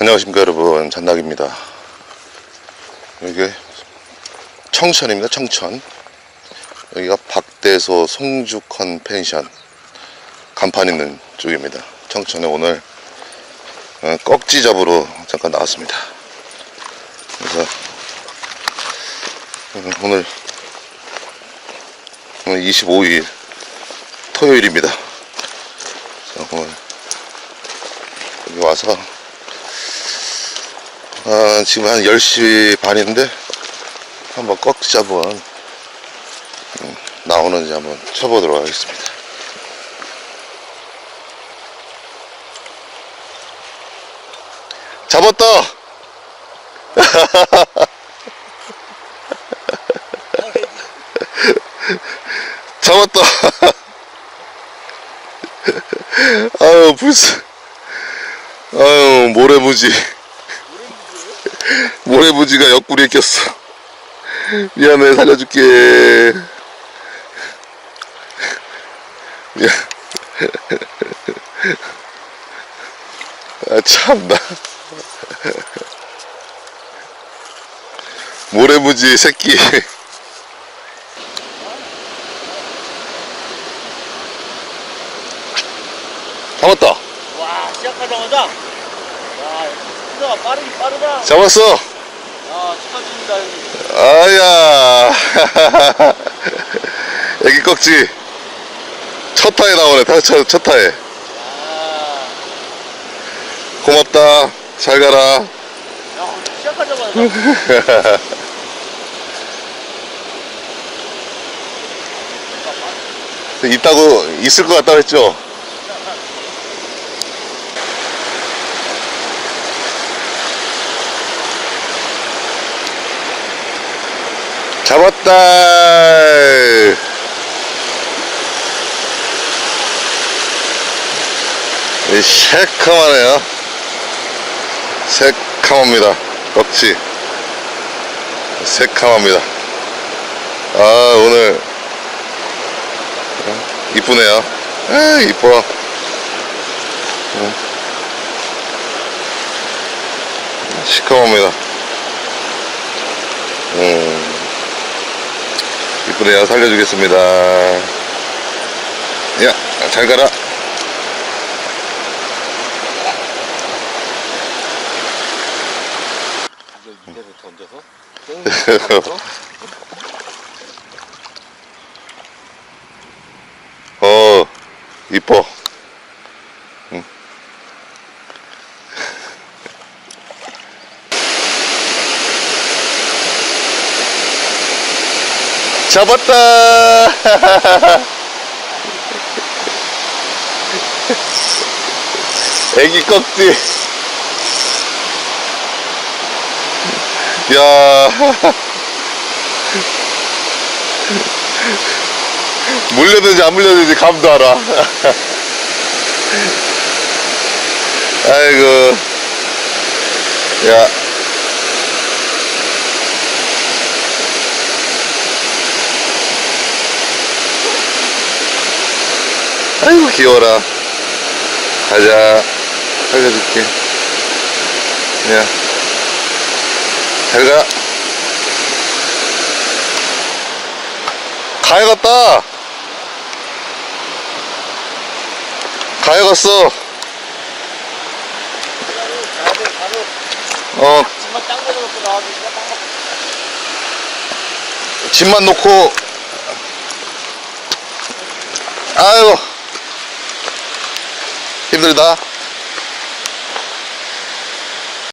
안녕하십니까 여러분. 잔낙입니다. 여기 청천입니다 청천. 여기가 박대소 송주 컨 펜션. 간판 있는 쪽입니다. 청천에 오늘 어, 꺽지 잡으러 잠깐 나왔습니다. 그래서 어, 오늘 오늘 25일 토요일입니다. 오늘 여기 와서 아, 지금 한 10시 반인데 한번 꺽지 잡은 음, 나오는지 한번 쳐보도록 하겠습니다. 잡았다! 잡았다! 아유 불쌍. 아유 모래무지 모래무지가 옆구리에 꼈어. 미안해 살려줄게. 미안. 아 참나. 모래무지 새끼. 잡았다. 와 시작하자마자. 와 수가 빠르긴 빠르다. 잡았어. 아 축하드립니다 형님. 아야. 애기 꺽지. 첫 타에 나오네 다 첫, 첫 타에. 아, 고맙다. 잘 가라. 야 시작하자마자. 있다고 있을 것 같다 그랬죠 잡았다. 이 새카마네요. 새카마입니다. 꺽지 새카마입니다. 아 오늘. 이쁘네요. 아 이뻐. 응. 시커멉니다. 음 이쁘네요 살려주겠습니다. 야 잘 가라. 이대로 던져서 어 이뻐 잡았다 애기 꺽지 야 물려든지 안 물려든지 감도 알아. 아이고. 야. 아이고, 귀여워라. 가자. 살려줄게. 야. 잘 가. 가야갔다. 가야갔어. 다들 바로 어, 집만 땅 내려놓고 나와주니까 땅 먹고 짐만 놓 고. 아이고. 힘들다.